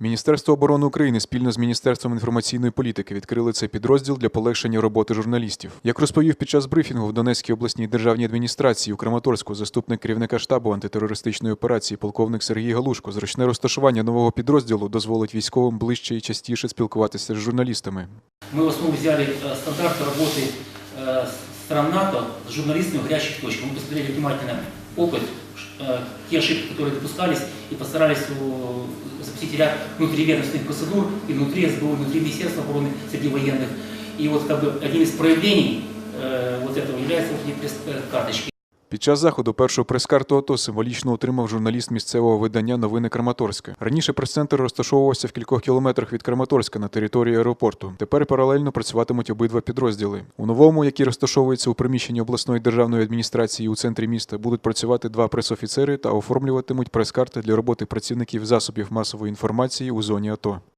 Міністерство оборони України спільно з Міністерством інформаційної політики відкрили цей підрозділ для полегшення роботи журналістів. Як розповів під час брифінгу в Донецькій обласній державній адміністрації у Краматорську заступник керівника штабу антитерористичної операції полковник Сергій Галушко, зручне розташування нового підрозділу дозволить військовим ближче і частіше спілкуватися з журналістами. Мы в основу взяли э, стандарты работы э, стран НАТО с журналистами в горячих точках. Мы посмотрели внимательно опыт, ш- э, те ошибки, которые допускались, и постарались э, запустить ряд внутриведомственных процедур и внутри СБУ, и внутри Министерства обороны среди военных. И вот как бы одним из проявлений э, вот этого является вот эти пресс-карточки. Під час заходу першого прес-карту АТО символічно отримав журналіст місцевого видання Новини Краматорська. Раніше прес-центр розташовувався в кількох кілометрах від Краматорська на території аеропорту. Тепер паралельно працюватимуть обидва підрозділи. У новому, який розташовується у приміщенні обласної державної адміністрації у центрі міста, будуть працювати два пресофіцери та оформлюватимуть прес-карти для роботи працівників засобів масової інформації у зоні АТО.